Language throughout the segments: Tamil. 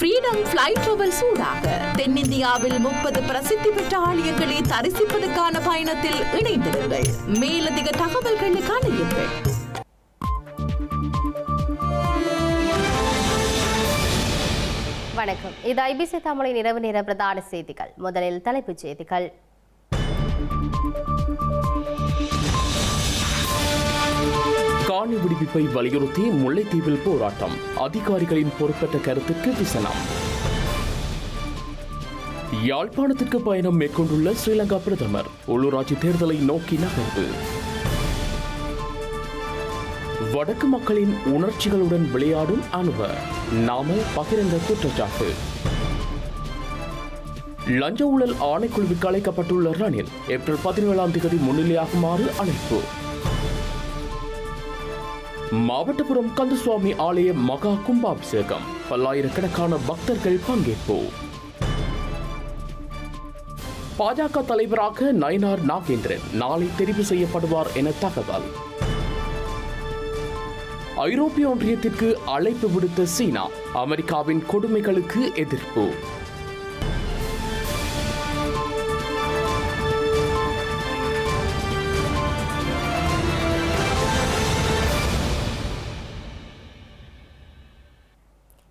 ஃப்ரீடம் ஃபிளைட் டிராவல்ஸ் ஊடாக தென்னிந்தியாவில் முப்பது பிரசித்தி பெற்ற ஆலயங்களை தரிசிப்பதற்கான பயணத்தில் இணைந்திருங்கள். மேலதிக தகவல்களுக்கான எண்கள் வணக்கம். இது ஐபிசி தமிழின் இரவு நேர பிரதான செய்திகள். முதலில் தலைப்புச் செய்திகள். காணி விடுவிப்பை வலியுறுத்தி முல்லைத்தீவில் போராட்டம். அதிகாரிகளின் பொறுப்பற்ற கருத்துக்கு விசனம். யாழ்ப்பாணத்திற்கு பயணம் மேற்கொண்டுள்ள ஸ்ரீலங்கா பிரதமர் உள்ளூராட்சி தேர்தலை நோக்கி நகர்வு. வடக்கு மக்களின் உணர்ச்சிகளுடன் விளையாடும் அணுவ நாமல் பகிரங்க குற்றச்சாட்டு. லஞ்ச ஊழல் ஆணைக்குழுவுக்கு அழைக்கப்பட்டுள்ள ரணில் ஏப்ரல் பதினேழாம் தேதி முன்னிலையாகுமாறு அழைப்பு. மாவட்டபுரம் கந்தசுவாமி ஆலய மகா கும்பாபிஷேகம். பல்லாயிரக்கணக்கான பக்தர்கள் பங்கேற்பு. பாஜக தலைவராக நயனார் நாகேந்திரன் நாளை தெரிவு செய்யப்படுவார் என தகவல். ஐரோப்பிய ஒன்றியத்திற்கு அழைப்பு விடுத்த சீனா அமெரிக்காவின் கொடுமைகளுக்கு எதிர்ப்பு.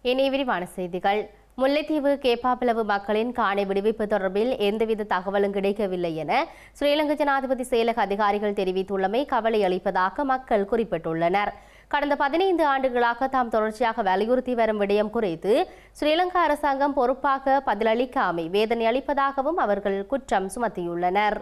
இனி விரிவான செய்திகள். முல்லைத்தீவு கேப்பாப்பிளவு மக்களின் காணி விடுவிப்பு தொடர்பில் எந்தவித தகவலும் கிடைக்கவில்லை என ஸ்ரீலங்கா ஜனாதிபதி செயலக அதிகாரிகள் தெரிவித்துள்ளமை கவலை அளிப்பதாக மக்கள் குறிப்பிட்டுள்ளனர். கடந்த பதினைந்து ஆண்டுகளாக தாம் தொடர்ச்சியாக வலியுறுத்தி வரும் விடயம் குறித்து ஸ்ரீலங்கா அரசாங்கம் பொறுப்பாக பதிலளிக்காமை வேதனை அளிப்பதாகவும் அவர்கள் குற்றம் சுமத்தியுள்ளனர்.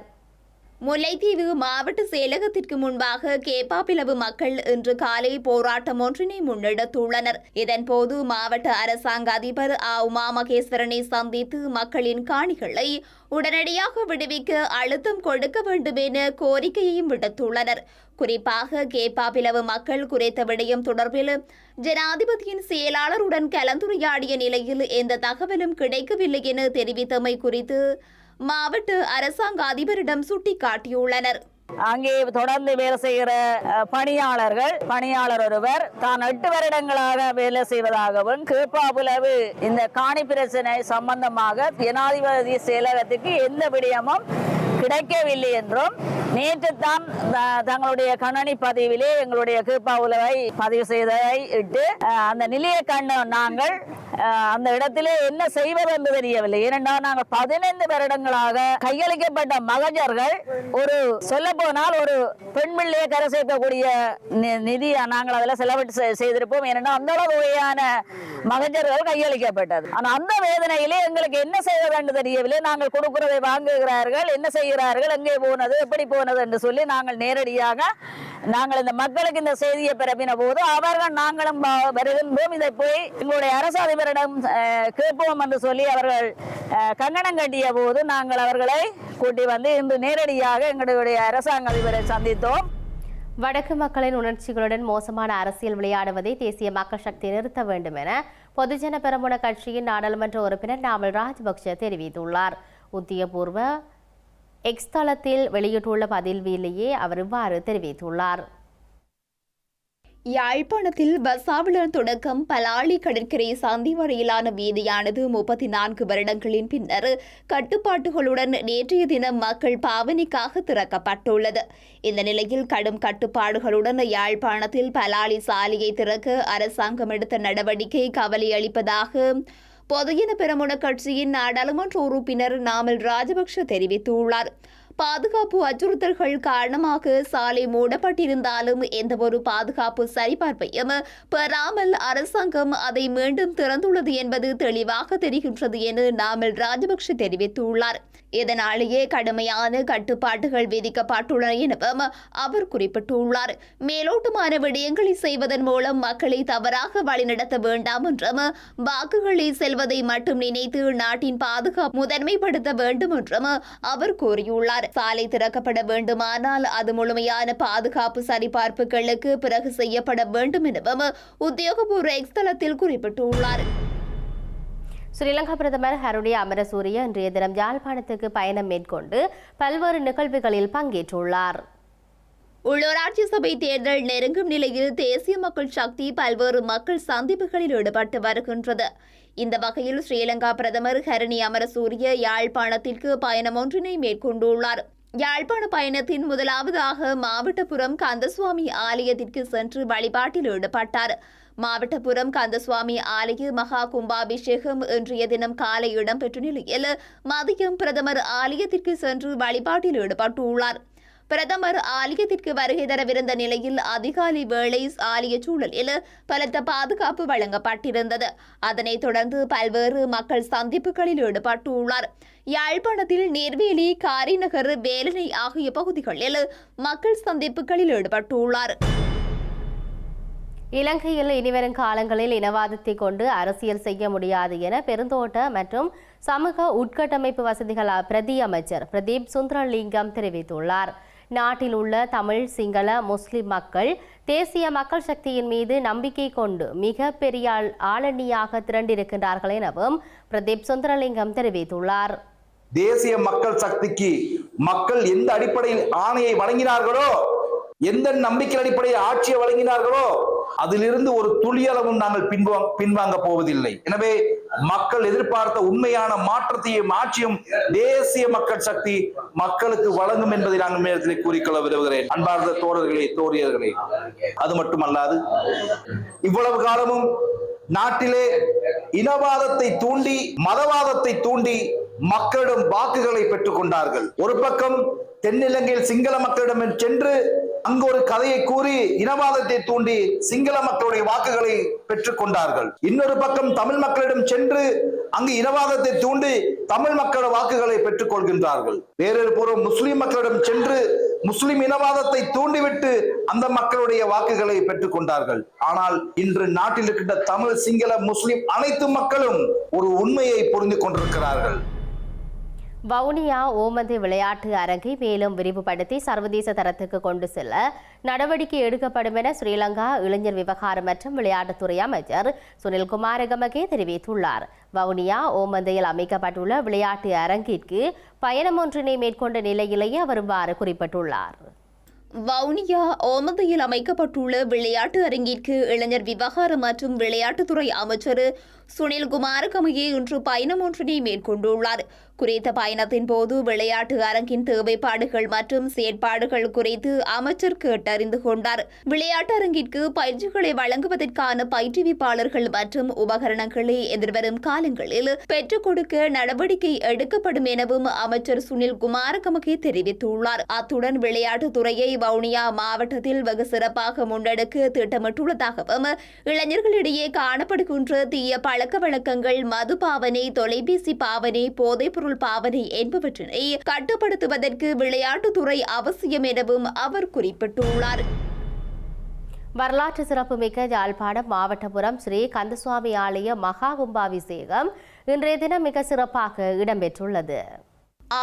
முல்லைத்தீவு மாவட்ட செயலகத்திற்கு முன்பாக கேப்பாப்பிலவு மக்கள் இன்று காலை போராட்டம் ஒன்றினை முன்னெடுத்துள்ளனர். இதன்போது மாவட்ட அரசாங்க அதிபர் ஆ. உமா மகேஸ்வரனை சந்தித்து மக்களின் காணிகளை உடனடியாக விடுவிக்க அழுத்தம் கொடுக்க வேண்டும் என கோரிக்கையையும் விடுத்துள்ளனர். குறிப்பாக கேப்பாப்பிலவு மக்கள் குறித்த விடயம் தொடர்பில் ஜனாதிபதியின் செயலாளருடன் கலந்துரையாடிய நிலையில் எந்த தகவலும் கிடைக்கவில்லை என தெரிவித்தமை குறித்து மாவட்ட அரசாங்க அதிபரிடம் சுட்டிக்காட்டியுள்ளனர். அங்கே தொடர்ந்து வேலை செய்கிற பணியாளர்கள் பணியாளர் ஒருவர் தான் எட்டு வருடங்களாக வேலை செய்வதாகவும் கேப்பாபுலவு இந்த காணி பிரச்சனை சம்பந்தமாக ஜனாதிபதி செயலகத்துக்கு எந்த விடயமும் கிடைக்கவில்லை என்றும் நேற்று தான் த- தங்களுடைய கணனி பதிவிலே எங்களுடைய கேப்பாபுலவை பதிவு செய்ததை இட்டு அந்த நிலைய கண்ட நாங்கள் அந்த இடத்திலே என்ன செய்வது என்று தெரியவில்லை. ஏனென்றால் நாங்கள் பதினைந்து வருடங்களாக கையளிக்கப்பட்ட மகஜர்கள் ஒரு சொல்ல போனால் ஒரு பெண் பிள்ளையை கரை சேர்க்கக்கூடிய நி- நிதியை நாங்கள் அதில் செலவிட்டு செய்திருப்போம். ஏனென்றால் அந்த வகையான மகஜர்கள் கையளிக்கப்பட்டது. ஆனால் அந்த வேதனையிலே எங்களுக்கு என்ன செய்வது என்று தெரியவில்லை. நாங்கள் கொடுக்கிறதை வாங்குகிறார்கள் என்ன செய்கிறார்கள் எங்கே போனது எப்படி போனது என்று சொல்லி நாங்கள் நேரடியாக நாங்கள் இந்த மக்களுக்கு இந்த செய்தியை பிறப்பின போது அவர்கள் நாங்களும் வருகின்றோம். இதை போய் எங்களுடைய அரசு அதிபரிடம் கேட்போம் என்று சொல்லி அவர்கள் கங்கணம் கட்டிய போது நாங்கள் அவர்களை கூட்டி வந்து இன்று நேரடியாக எங்களுடைய அரசாங்க அதிபரை சந்தித்தோம். வடக்கு மக்களின் உணர்ச்சிகளுடன் மோசமான அரசியல் விளையாடுவதை தேசிய மக்கள் சக்தி நிறுத்த வேண்டும் என பொதுஜன பெரமுன கட்சியின் நாடாளுமன்ற உறுப்பினர் நாமல் ராஜபக்ஷ தெரிவித்துள்ளார். உத்தியபூர்வ எக்ஸ் தளத்தில் வெளியிட்டுள்ள பதில்விலேயே அவர் இவ்வாறு தெரிவித்துள்ளார். யாழ்ப்பாணத்தில் பசாவிலன் தொடக்கம் பலாலி கடற்கரை சந்தி வரையிலான வீதியானது முப்பத்தி நான்கு வருடங்களின் பின்னர் கட்டுப்பாட்டுகளுடன் நேற்றைய தினம் மக்கள் பாவனைக்காக திறக்கப்பட்டுள்ளது. இந்த நிலையில் கடும் கட்டுப்பாடுகளுடன் யாழ்ப்பாணத்தில் பலாளி சாலையை திறக்க அரசாங்கம் எடுத்த நடவடிக்கை கவலை அளிப்பதாக பொதுஜன பெரமுன கட்சியின் நாடாளுமன்ற உறுப்பினர் நாமல் ராஜபக்ஷ தெரிவித்துள்ளார். பாதுகாப்பு அச்சுறுத்தல்கள் காரணமாக சாலை மூடப்பட்டிருந்தாலும் எந்தவொரு பாதுகாப்பு சரிபார்ப்பையும் பெறாமல் அரசாங்கம் அதை மீண்டும் திறந்துள்ளது என்பது தெளிவாக தெரிகின்றது என நாமல் ராஜபக்ஷ தெரிவித்துள்ளார். இதனாலேயே கடுமையான கட்டுப்பாட்டுகள் விதிக்கப்பட்டுள்ளன எனவும் அவர் குறிப்பிட்டுள்ளார். மேலோட்டமான விடயங்களை செய்வதன் மூலம் மக்களை தவறாக வழிநடத்த வேண்டாம் என்றும் வாக்குகளை செல்வதை மட்டும் நினைத்து நாட்டின் பாதுகாப்பு முதன்மைப்படுத்த வேண்டும் என்றும் அவர் கூறியுள்ளார். சாலை திறக்கப்பட வேண்டுமானால் அது முழுமையான பாதுகாப்பு சரிபார்ப்புகளுக்கு பிறகு செய்யப்பட வேண்டும் எனவும் உத்தியோகபூர்வ எக்ஸ் தளத்தில் குறிப்பிட்டுள்ளார். ஸ்ரீலங்கா பிரதமர் ஹருடைய அமரசூரிய இன்றைய தினம் யாழ்ப்பாணத்துக்கு பயணம் மேற்கொண்டு பல்வேறு நிகழ்வுகளில் பங்கேற்றுள்ளார். உள்ளூராட்சி சபை தேர்தல் நெருங்கும் நிலையில் தேசிய மக்கள் சக்தி பல்வேறு மக்கள் சந்திப்புகளில் ஈடுபட்டு வருகின்றது. இந்த வகையில் ஸ்ரீலங்கா பிரதமர் ஹரணி அமரசூரிய யாழ்ப்பாணத்திற்கு பயணம் ஒன்றினை மேற்கொண்டுள்ளார். யாழ்ப்பாண பயணத்தின் முதலாவதாக மாவட்டபுரம் கந்தசுவாமி ஆலயத்திற்கு சென்று வழிபாட்டில் ஈடுபட்டார். மாவட்டபுரம் கந்தசுவாமி ஆலய மகா கும்பாபிஷேகம் இன்றைய தினம் காலை இடம்பெற்ற நிலையில் மதியம் பிரதமர் ஆலயத்திற்கு சென்று வழிபாட்டில் ஈடுபட்டுள்ளார். பிரதமர் ஆலயத்திற்கு வருகை தரவிருந்த நிலையில் அதிகாலை வேளை ஆலய சூழலில் பலத்த பாதுகாப்பு வழங்கப்பட்டிருந்தது. அதனைத் தொடர்ந்து பல்வேறு மக்கள் சந்திப்புகளில் ஈடுபட்டுள்ளார். யாழ்ப்பாணத்தில் நெர்வேலி காரிநகர் வேலனை ஆகிய பகுதிகளில் மக்கள் சந்திப்புகளில் ஈடுபட்டுள்ளார். இலங்கையில் இனிவரும் காலங்களில் இனவாதத்தை கொண்டு அரசியல் செய்ய முடியாது என பெருந்தோட்ட மற்றும் சமூக உட்கட்டமைப்பு வசதிகள் பிரதி அமைச்சர் பிரதீப் சுந்தரலிங்கம் தெரிவித்துள்ளார். நாட்டில் உள்ள தமிழ் சிங்கள முஸ்லிம் மக்கள் தேசிய மக்கள் சக்தியின் மீது நம்பிக்கை கொண்டு மிக பெரிய ஆளணியாக திரண்டிருக்கின்றார்கள் எனவும் பிரதீப் சுந்தரலிங்கம் தெரிவித்துள்ளார். தேசிய மக்கள் சக்திக்கு மக்கள் எந்த அடிப்படையில் ஆணையை வழங்கினார்களோ எந்த நம்பிக்கை அடிப்படையில் ஆட்சியை வழங்கினார்களோ அதிலிருந்து ஒரு துளியளவும் நாங்கள் பின்வாங்க போவதில்லை. எனவே மக்கள் எதிர்பார்த்த உண்மையான மாற்றத்தையும் ஆட்சியும் தேசிய மக்கள் சக்தி மக்களுக்கு வழங்கும் என்பதை நாங்கள் நேரத்தில் கூறிக்கொள்ள விரும்புகிறேன். அன்பார்ந்த தோழர்களே தோழியர்களே அது மட்டுமல்லாது இவ்வளவு காலமும் நாட்டிலே இனவாதத்தை தூண்டி மதவாதத்தை தூண்டி மக்களிடம் வாக்குகளை பெற்றுக் கொண்டார்கள். ஒரு பக்கம் தென்னிலங்கையில் சிங்கள மக்களிடம் சென்று அங்கு ஒரு கதையை கூறி இனவாதத்தை தூண்டி சிங்கள மக்களுடைய வாக்குகளை பெற்றுக் கொண்டார்கள். இன்னொரு பக்கம் தமிழ் மக்களிடம் சென்று அங்கு இனவாதத்தை தூண்டி தமிழ் மக்களோட வாக்குகளை பெற்றுக் கொள்கின்றார்கள். வேறொரு புறம் முஸ்லிம் மக்களிடம் சென்று முஸ்லிம் இனவாதத்தை தூண்டிவிட்டு அந்த மக்களுடைய வாக்குகளை பெற்றுக் கொண்டார்கள். ஆனால் இன்று நாட்டில் இருக்கின்ற தமிழ் சிங்கள முஸ்லிம் அனைத்து மக்களும் ஒரு உண்மையை புரிந்து கொண்டிருக்கிறார்கள். வவுனியா ஓமந்தை விளையாட்டு அரங்கை மேலும் விரிவுபடுத்தி சர்வதேச தரத்துக்கு கொண்டு செல்ல நடவடிக்கை எடுக்கப்படும் என ஸ்ரீலங்கா இளைஞர் விவகாரம் மற்றும் விளையாட்டுத்துறை அமைச்சர் சுனில் குமாரகமகே தெரிவித்துள்ளார். வவுனியா ஓமந்தையில் அமைக்கப்பட்டுள்ள விளையாட்டு அரங்கிற்கு பயணம் ஒன்றினை மேற்கொண்ட நிலையிலேயே அவர் இவ்வாறு குறிப்பிட்டுள்ளார். வவுனியா ஓமந்தையில் அமைக்கப்பட்டுள்ள விளையாட்டு அரங்கிற்கு இளைஞர் விவகாரம் மற்றும் விளையாட்டுத்துறை அமைச்சர் சுனில் குமாரகமையே இன்று பயணம் ஒன்றினை மேற்கொண்டுள்ளார். குறித்த பயணத்தின் போது விளையாட்டு அரங்கின் தேவைப்பாடுகள் மற்றும் செயற்பாடுகள் குறித்து அமைச்சர் கேட்டறிந்து கொண்டார். விளையாட்டு அரங்கிற்கு பயிற்சிகளை வழங்குவதற்கான பயிற்றுவிப்பாளர்கள் மற்றும் உபகரணங்களை எதிர்வரும் காலங்களில் பெற்றுக் கொடுக்க நடவடிக்கை எடுக்கப்படும் எனவும் அமைச்சர் சுனில் குமாரகமகே தெரிவித்துள்ளார். அத்துடன் விளையாட்டுத் துறையை வவுனியா மாவட்டத்தில் வெகு சிறப்பாக முன்னெடுக்க திட்டமிட்டுள்ளதாகவும் இளைஞர்களிடையே காணப்படுகின்ற தீய பழக்க வழக்கங்கள் மது பாவனை தொலைபேசி பாவனை போதைப்பொருள் பாவனை என்பவற்றினை கட்டுப்படுத்துவதற்கு விளையாட்டுத்துறை அவசியம் எனவும் அவர் குறிப்பிட்டுள்ளார். வரலாற்று சிறப்புமிக்க யாழ்ப்பாணம் மாவட்டபுரம் ஸ்ரீ கந்தசுவாமி ஆலய மகா கும்பாபிஷேகம் இன்றைய தினம் மிக சிறப்பாக இடம்பெற்றுள்ளது.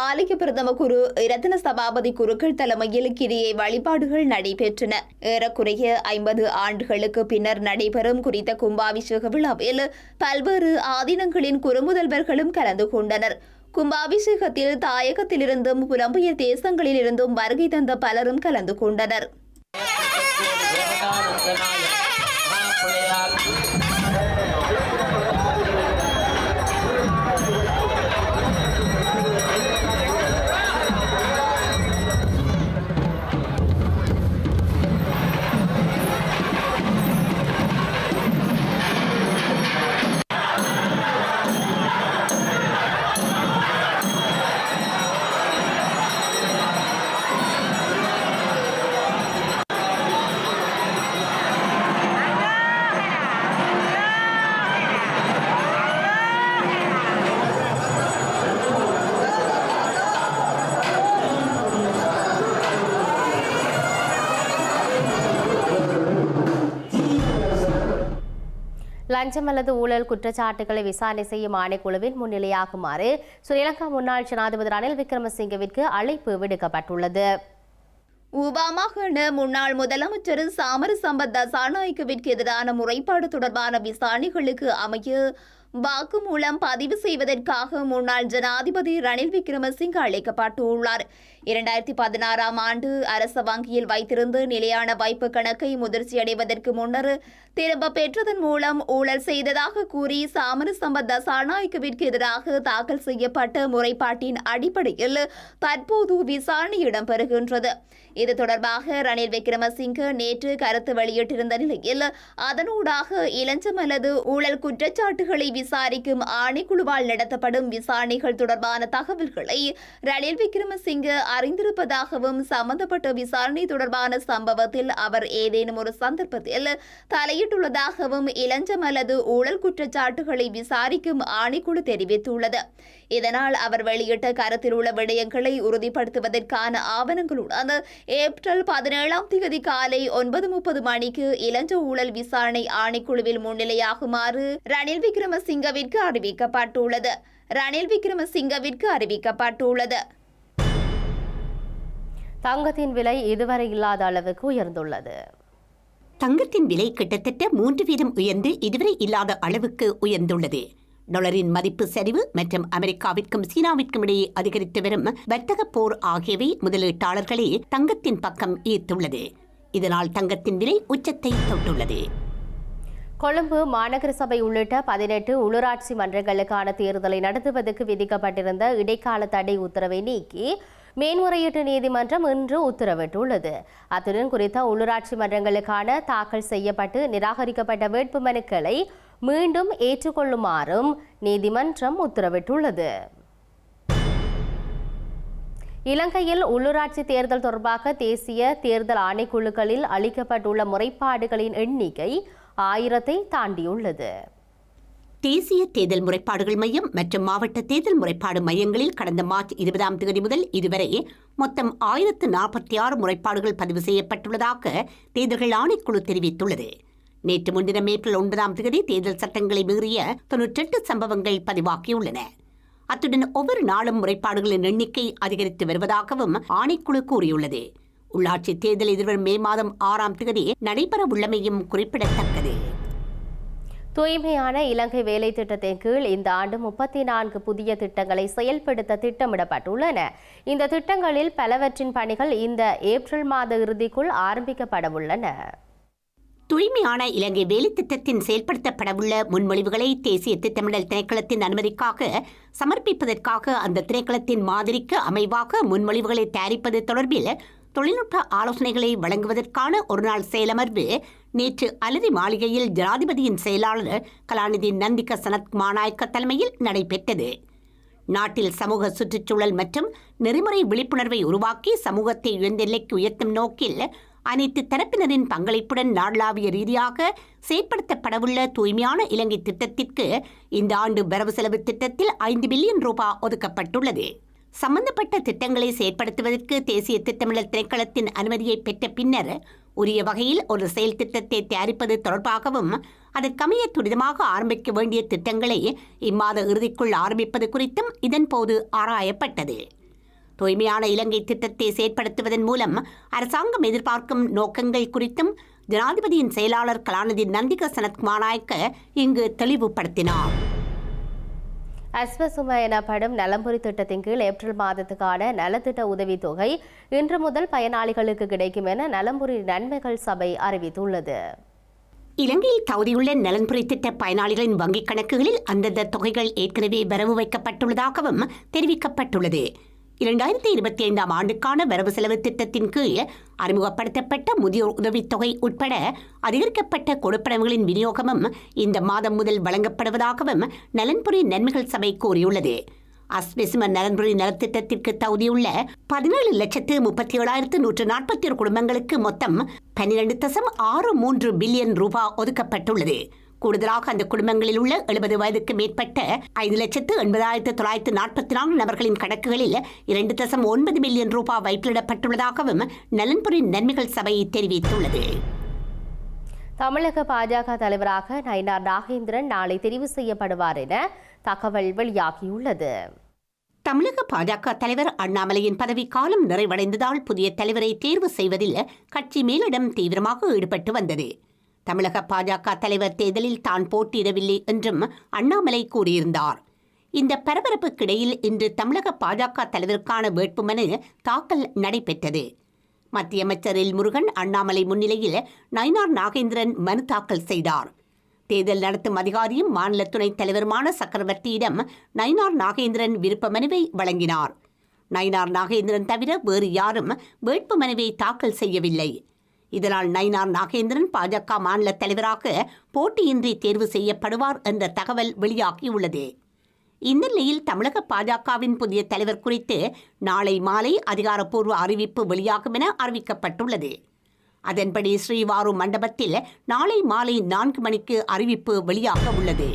ஆலய பிரதம குரு இரத்தின சபாபதி குருக்கள் தலைமையில் கிரியை வழிபாடுகள் நடைபெற்றன. ஏறக்குறைய ஐம்பது ஆண்டுகளுக்கு பின்னர் நடைபெறும் குறித்த கும்பாபிஷேக விழாவில் பல்வேறு ஆதீனங்களின் குறுமுதல்வர்களும் கலந்து கொண்டனர். கும்பாபிஷேகத்தில் தாயகத்திலிருந்தும் புலம்பெயர் தேசங்களிலிருந்தும் வருகை தந்த பலரும் கலந்து கொண்டனர். லஞ்சம் அல்லது ஊழல் குற்றச்சாட்டுகளை விசாரணை செய்யும் ஆணைக்குழுவின் முன்னிலையாகுமாறு ஸ்ரீலங்கா முன்னாள் ஜனாதிபதி ரணில் விக்ரமசிங்கவிற்கு அழைப்பு விடுக்கப்பட்டுள்ளது. உபாமாகாண முன்னாள் முதலமைச்சர் சாமர சம்பத் தசாநாயக்கவிற்கு எதிரான முறைப்பாடு தொடர்பான விசாரணைகளுக்கு அமைய வாக்குமூலம் பதிவு செய்வதற்காக முன்னாள் ஜனாதிபதி ரணில் விக்ரமசிங்க அழைக்கப்பட்டுள்ளார் இரண்டாயிரத்தி பதினாறாம் ஆண்டு அரச வங்கியில் வைத்திருந்து நிலையான வைப்பு கணக்கை முதிர்ச்சியடைவதற்கு முன்னர் திரும்ப பெற்றதன் மூலம் ஊழல் செய்ததாக கூறி சாமரசம்ப தசாநாயக்கவிற்கு எதிராக தாக்கல் செய்யப்பட்ட முறைப்பாட்டின் அடிப்படையில் தற்போது விசாரணை இடம்பெறுகின்றது. இது தொடர்பாக ரணில் விக்ரமசிங்க நேற்று கருத்து வெளியிட்டிருந்த நிலையில் அதனூடாக இளஞ்சம் அல்லது ஊழல் குற்றச்சாட்டுகளை விசாரிக்கும் ஆணைக்குழுவால் நடத்தப்படும் விசாரணைகள் தொடர்பான தகவல்களை ரணில் விக்ரமசிங்க அறிந்திருப்பதாகவும் சம்பந்தப்பட்ட விசாரணை தொடர்பான சம்பவத்தில் அவர் ஏதேனும் ஒரு சந்தர்ப்பத்தில் தலையிட்டுள்ளதாகவும் இளஞ்சம் அல்லது ஊழல் குற்றச்சாட்டுகளை விசாரிக்கும் ஆணைக்குழு தெரிவித்துள்ளது. இதனால் அவர் வெளியிட்ட கருத்தில் உள்ள விடயங்களை உறுதிப்படுத்துவதற்கான ஆவணங்களுடன் ஏப்ரல் பதினேழாம் தேதி காலை ஒன்பது முப்பது மணிக்கு இளஞ்ச ஊழல் விசாரணை ஆணைக்குழுவில் முன்னிலையாகுமாறு ரணில் விக்ரமசிங்கவிற்கு அறிவிக்கப்பட்டுள்ளது. ரணில் விக்ரமசிங்கவிற்கு அறிவிக்கப்பட்டுள்ளது. தங்கத்தின் விலை இதுவரை இல்லாத அளவுக்கு உயர்ந்துள்ளது. தங்கத்தின் விலை கிட்டத்தட்ட மூன்று வீதம் உயர்ந்து இதுவரை இல்லாத அளவுக்கு உயர்ந்துள்ளது. டாலரின் மதிப்பு சரிவு மற்றும் அமெரிக்காவிற்கும் சீனாவிற்கும் இடையே அதிகரித்து வரும் வர்த்தக போர் ஆகியவை முதலீட்டாளர்களை தங்கத்தின் பக்கம் ஈர்த்துள்ளது. இதனால் தங்கத்தின் விலை உச்சத்தை தொட்டுள்ளது. கொழும்பு மாநகர சபை உள்ளிட்ட பதினெட்டு உள்ளூராட்சி மன்றங்களுக்கான தேர்தலை நடத்துவதற்கு விதிக்கப்பட்டிருந்த இடைக்கால தடை உத்தரவை நீக்கி மேன்முறையீட்டு நீதிமன்றம் இன்று உத்தரவிட்டுள்ளது. அத்துடன் குறித்த உள்ளூராட்சி மன்றங்களுக்கான தாக்கல் செய்யப்பட்டு நிராகரிக்கப்பட்ட வேட்புமனுக்களை மீண்டும் ஏற்றுக்கொள்ளுமாறும் நீதிமன்றம் உத்தரவிட்டுள்ளது. இலங்கையில் உள்ளூராட்சி தேர்தல் தொடர்பாக தேசிய தேர்தல் ஆணைக்குழுக்களில் அளிக்கப்பட்டுள்ள முறைப்பாடுகளின் எண்ணிக்கை ஆயிரத்தை தாண்டியுள்ளது. தேசிய தேர்தல் முறைப்பாடுகள் மையம் மற்றும் மாவட்ட தேர்தல் முறைப்பாடு மையங்களில் கடந்த மார்ச் இருபதாம் தேதி முதல் இதுவரை மொத்தம் ஆயிரத்து நாற்பத்தி ஆறு முறைப்பாடுகள் பதிவு செய்யப்பட்டுள்ளதாக தேர்தல்கள் ஆணைக்குழு தெரிவித்துள்ளது. நேற்று முன்தினம் ஏப்ரல் ஒன்பதாம் தேதி தேர்தல் சட்டங்களை மீறிய தொன்னூற்றெட்டு சம்பவங்கள் பதிவாகியுள்ளன. அத்துடன் ஒவ்வொரு நாளும் முறைப்பாடுகளின் எண்ணிக்கை அதிகரித்து வருவதாகவும் ஆணைக்குழு கூறியுள்ளது. உள்ளாட்சி தேர்தல் எதிர்வரும் மே மாதம் ஆறாம் தேதி நடைபெறவுள்ளமையும் குறிப்பிடத்தக்கது. தூய்மையான இலங்கை வேலை திட்டத்தின் கீழ் இந்த ஆண்டு முப்பத்தி நான்கு புதிய திட்டங்களை செயல்படுத்த திட்டமிடப்பட்டுள்ளன. இந்த திட்டங்களில் பலவற்றின் பணிகள் இந்த ஏப்ரல் மாத இறுதிக்குள் ஆரம்பிக்கப்படவுள்ளன. தூய்மையான இலங்கை வேலை திட்டத்தின் செயல்படுத்தப்படவுள்ள முன்மொழிவுகளை தேசிய திட்டமிடல் திணைக்களத்தின் அனுமதிக்காக சமர்ப்பிப்பதற்காக அந்த திணைக்களத்தின் மாதிரிக்கு அமைவாக முன்மொழிவுகளை தயாரிப்பது தொடர்பில் தொழில்நுட்ப ஆலோசனைகளை வழங்குவதற்கான ஒருநாள் செயலமர்வு நேற்று அலரி மாளிகையில் ஜனாதிபதியின் செயலாளர் கலாநிதி நந்திக சனத் மாநாயக்க தலைமையில் நடைபெற்றது. நாட்டில் சமூக சுற்றுச்சூழல் மற்றும் நெறிமுறை விழிப்புணர்வை உருவாக்கி சமூகத்தை உயர்ந்த நிலைக்கு உயர்த்தும் நோக்கில் அனைத்து தரப்பினரின் பங்களிப்புடன் நாடளாவிய ரீதியாக செயற்படுத்தப்படவுள்ள தூய்மையான இலங்கை திட்டத்திற்கு இந்த ஆண்டு வரவு செலவு திட்டத்தில் ஐந்து பில்லியன் ரூபாய் ஒதுக்கப்பட்டுள்ளது. சம்பந்தப்பட்ட திட்டங்களை செயற்படுத்துவதற்கு தேசிய திட்டமிடல் திணைக்களத்தின் அனுமதியை பெற்ற பின்னர் உரிய வகையில் ஒரு செயல் திட்டத்தை தயாரிப்பது தொடர்பாகவும் அதற்கமைய துரிதமாக ஆரம்பிக்க வேண்டிய திட்டங்களை இம்மாத இறுதிக்குள் ஆரம்பிப்பது குறித்தும் இதன்போது ஆராயப்பட்டது. தூய்மையான இலங்கை திட்டத்தை செயற்படுத்துவதன் மூலம் அரசாங்கம் எதிர்பார்க்கும் நோக்கங்கள் குறித்தும் ஜனாதிபதியின் செயலாளர் கலாநிதி நந்திக சனத் மாநாயக்க இங்கு தெளிவுபடுத்தினார். அஸ்வசும எனப்படும் நலம்புரி திட்டத்தின் கீழ் ஏப்ரல் மாதத்துக்கான நலத்திட்ட உதவித்தொகை இன்று முதல் பயனாளிகளுக்கு கிடைக்கும் என நலம்புரி நன்மைகள் சபை அறிவித்துள்ளது. இலங்கையில் தகுதியுள்ள நலன்புரி திட்ட பயனாளிகளின் வங்கிக் கணக்குகளில் அந்தந்த தொகைகள் ஏற்கனவே வரவு வைக்கப்பட்டுள்ளதாகவும் தெரிவிக்கப்பட்டுள்ளது. இரண்டாயிரத்தி இருபத்தி ஐந்தாம் ஆண்டுக்கான வரவு செலவு திட்டத்தின் கீழ் அறிமுகப்படுத்தப்பட்ட முதியோர் உதவித்தொகை உட்பட அதிகரிக்கப்பட்ட கொடுப்பனவுகளின் விநியோகமும் இந்த மாதம் முதல் வழங்கப்படுவதாகவும் நலன்புரி நன்மைகள் சபை கூறியுள்ளது. அஸ்பெசிம நலன்புரி நலத்திட்டத்திற்கு தகுதியுள்ள பதினேழு லட்சத்து முப்பத்தி ஏழாயிரத்து நூற்று நாற்பத்தி ஒரு குடும்பங்களுக்கு மொத்தம் பன்னிரண்டு தசம் ஆறு மூன்று பில்லியன் ரூபாய் ஒதுக்கப்பட்டுள்ளது. கூடுதலாக அந்த குடும்பங்களில் உள்ள எழுபது வயதுக்கு மேற்பட்ட ஐந்து லட்சத்து எண்பதாயிரத்து தொள்ளாயிரத்து நாற்பத்தி நான்கு நபர்களின் கணக்குகளில் இரண்டு தசம் ஒன்பது மில்லியன் ரூபாய் வைப்பிலிடப்பட்டுள்ளதாகவும் நலன்புரி நன்மைகள் சபை தெரிவித்துள்ளது. தமிழக பாஜக தலைவராக நயினார் நாகேந்திரன் நாளை தெரிவு செய்யப்படுவார் என தகவல் வெளியாகியுள்ளது. தமிழக பாஜக தலைவர் அண்ணாமலையின் பதவிக்காலம் நிறைவடைந்ததால் புதிய தலைவரை தேர்வு செய்வதில் கட்சி மேலிடம் தீவிரமாக ஈடுபட்டு வந்தது. தமிழக பாஜக தலைவர் தேர்தலில் தான் போட்டியிடவில்லை என்றும் அண்ணாமலை கூறியிருந்தார். இந்த பரபரப்புக்கிடையில் இன்று தமிழக பாஜக தலைவருக்கான வேட்புமனு தாக்கல் நடைபெற்றது. மத்திய அமைச்சர் எல் முருகன் அண்ணாமலை முன்னிலையில் நயினார் நாகேந்திரன் மனு தாக்கல் செய்தார். தேர்தல் நடத்தும் அதிகாரியும் மாநில துணைத் தலைவருமான சக்கரவர்த்தியிடம் நயினார் நாகேந்திரன் விருப்ப மனுவை வழங்கினார். நயினார் நாகேந்திரன் தவிர வேறு யாரும் வேட்பு மனுவை தாக்கல் செய்யவில்லை. இதனால் நயினார் நாகேந்திரன் பாஜக மாநில தலைவராக போட்டியின்றி தேர்வு செய்யப்படுவார் என்ற தகவல் வெளியாகியுள்ளது. இந்த நிலையில் தமிழக பாஜகவின் புதிய தலைவர் குறித்து நாளை மாலை அதிகாரப்பூர்வ அறிவிப்பு வெளியாகும் என அறிவிக்கப்பட்டுள்ளது. அதன்படி ஸ்ரீவாரு மண்டபத்தில் நாளை மாலை நான்கு மணிக்கு அறிவிப்பு வெளியாக உள்ளது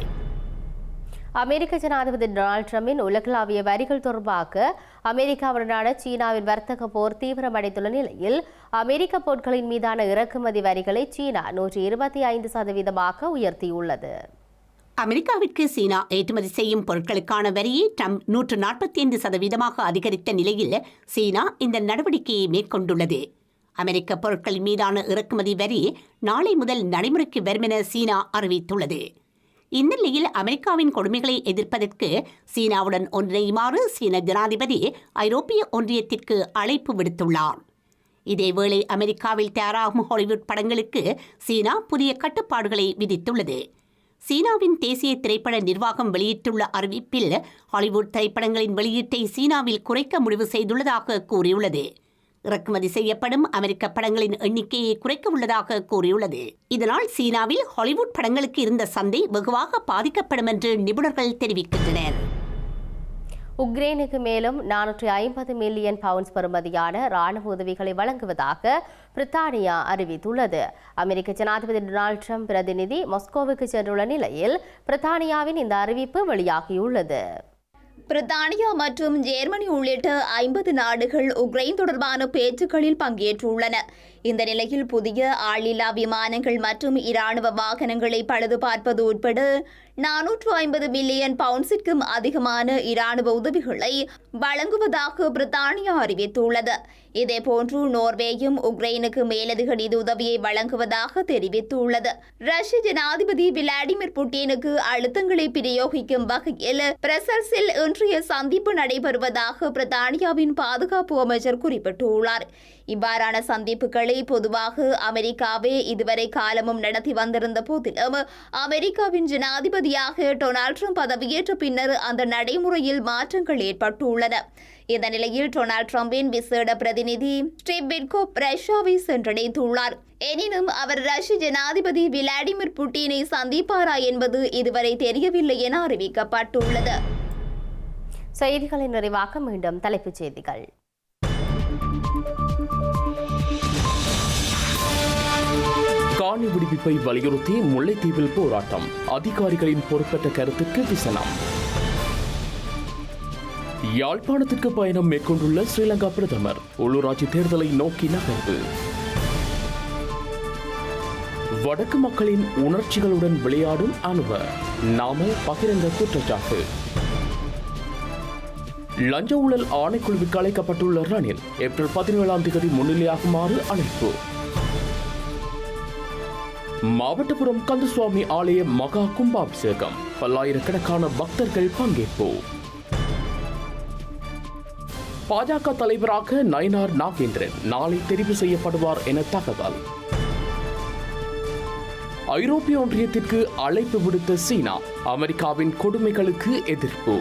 அமெரிக்க ஜனாதிபதி டொனால்ட் ட்ரம்பின் உலகளாவிய வரிகள் தொடர்பாக அமெரிக்காவுடனான சீனாவின் வர்த்தக போர் தீவிரமடைந்துள்ள நிலையில் அமெரிக்க பொருட்களின் மீதான இறக்குமதி வரிகளை சீனா நூற்றி இருபத்தி ஐந்து சதவீதமாக உயர்த்தியுள்ளது. அமெரிக்காவிற்கு சீனா ஏற்றுமதி செய்யும் பொருட்களுக்கான வரியை ட்ரம்ப் நூற்று நாற்பத்தி ஐந்து சதவீதமாக அதிகரித்த நிலையில் சீனா இந்த நடவடிக்கையை மேற்கொண்டுள்ளது. அமெரிக்க பொருட்கள் மீதான இறக்குமதி வரி நாளை முதல் நடைமுறைக்கு வரும் என சீனா அறிவித்துள்ளது. இந்நிலையில் அமெரிக்காவின் கொடுமைகளை எதிர்ப்பதற்கு சீனாவுடன் ஒன்றிணையுமாறு சீன ஜனாதிபதி ஐரோப்பிய ஒன்றியத்திற்கு அழைப்பு விடுத்துள்ளார். இதேவேளை அமெரிக்காவில் தயாராகும் ஹாலிவுட் படங்களுக்கு சீனா புதிய கட்டுப்பாடுகளை விதித்துள்ளது. சீனாவின் தேசிய திரைப்பட நிர்வாகம் வெளியிட்டுள்ள அறிவிப்பில் ஹாலிவுட் திரைப்படங்களின் வெளியீட்டை சீனாவில் குறைக்க முடிவு செய்துள்ளதாக கூறியுள்ளது. இறக்குமதி செய்யப்படும் அமெரிக்க படங்களின் எண்ணிக்கையை குறைக்க உள்ளதாக கூறியுள்ளது. இதனால் சீனாவில் ஹாலிவுட் படங்களுக்கு இருந்த சந்தை வெகுவாக பாதிக்கப்படும் என்று நிபுணர்கள் தெரிவிக்கின்றனர். உக்ரைனுக்கு மேலும் நானூற்றி ஐம்பது மில்லியன் பவுண்ட்ஸ் பெறுமதியான ராணுவ உதவிகளை வழங்குவதாக பிரித்தானியா அறிவித்துள்ளது. அமெரிக்க ஜனாதிபதி டொனால்ட் ட்ரம்ப் பிரதிநிதி மாஸ்கோவுக்கு சென்றுள்ள நிலையில் பிரித்தானியாவின் இந்த அறிவிப்பு வெளியாகியுள்ளது. பிரித்தானியா மற்றும் ஜெர்மனி உள்ளிட்ட ஐம்பது நாடுகள் உக்ரைன் தொடர்பான பேச்சுக்களில் பங்கேற்றுள்ளன. இந்த நிலையில் புதிய ஆளில்லா விமானங்கள் மற்றும் இராணுவ வாகனங்களை பழுது பார்ப்பது உட்பட நானூற்று ஐம்பது மில்லியன் பவுண்ட்ஸிற்கும் அதிகமான இராணுவ உதவிகளை வழங்குவதாக பிரித்தானியா அறிவித்துள்ளது. இதேபோன்று நோர்வேயும் உக்ரைனுக்கு மேலதிக நிதி உதவியை வழங்குவதாக தெரிவித்துள்ளது. ரஷ்ய ஜனாதிபதி விளாடிமிர் புட்டினுக்கு அழுத்தங்களை பிரயோகிக்கும் வகையில் பிரசல்ஸில் இன்றைய சந்திப்பு நடைபெறுவதாக பிரித்தானியாவின் பாதுகாப்பு அமைச்சர் குறிப்பிட்டுள்ளார். இவ்வாறான சந்திப்புகளை பொதுவாக அமெரிக்காவே இதுவரை காலமும் நடத்தி வந்திருந்த போதிலும் அமெரிக்காவின் ஜனாதிபதியாக டொனால்ட் ட்ரம்ப் பதவியேற்ற பின்னர் அந்த நடைமுறையில் மாற்றங்கள் ஏற்பட்டுள்ளன. இந்த நிலையில் டொனால்ட் ட்ரம்பின் விசேட பிரதிநிதி ஸ்டீவ் விட்கோப் ரஷ்யாவை சென்றடைந்துள்ளார். எனினும் அவர் ரஷ்ய ஜனாதிபதி விளாடிமிர் புட்டினை சந்திப்பாரா என்பது இதுவரை தெரியவில்லை என அறிவிக்கப்பட்டுள்ளது. செய்திகளின் நிறைவாக மீண்டும் தலைப்புச் செய்திகள். காணி விடுவிப்பை வலியுறுத்தி முல்லைத்தீவில் போராட்டம். அதிகாரிகளின் பொறுப்பற்ற கருத்துக்கு விசனம். யாழ்ப்பாணத்திற்கு பயணம் மேற்கொண்டுள்ள ஸ்ரீலங்கா பிரதமர் உள்ளூராட்சி தேர்தலை நோக்கி நகர்வு. வடக்கு மக்களின் உணர்ச்சிகளுடன் விளையாடும் அனுப நாம பகிரங்க குற்றச்சாட்டு. லஞ்ச ஊழல் ஆணைக்குழுவுக்கு அழைக்கப்பட்டுள்ள ரணில் ஏப்ரல் பதினேழாம் தேதி முன்னிலையாகுமாறு அழைப்பு. மாவட்டபுரம் கந்தசுவாமி ஆலய மகா கும்பாபிஷேகம். பல்லாயிரக்கணக்கான பக்தர்கள் பங்கேற்பு. பாஜக தலைவராக நயினார் நாகேந்திரன் நாளை தெரிவு செய்யப்படுவார் என தகவல். ஐரோப்பிய ஒன்றியத்திற்கு அழைப்பு விடுத்த சீனா அமெரிக்காவின் கொடுமைகளுக்கு எதிர்ப்பு.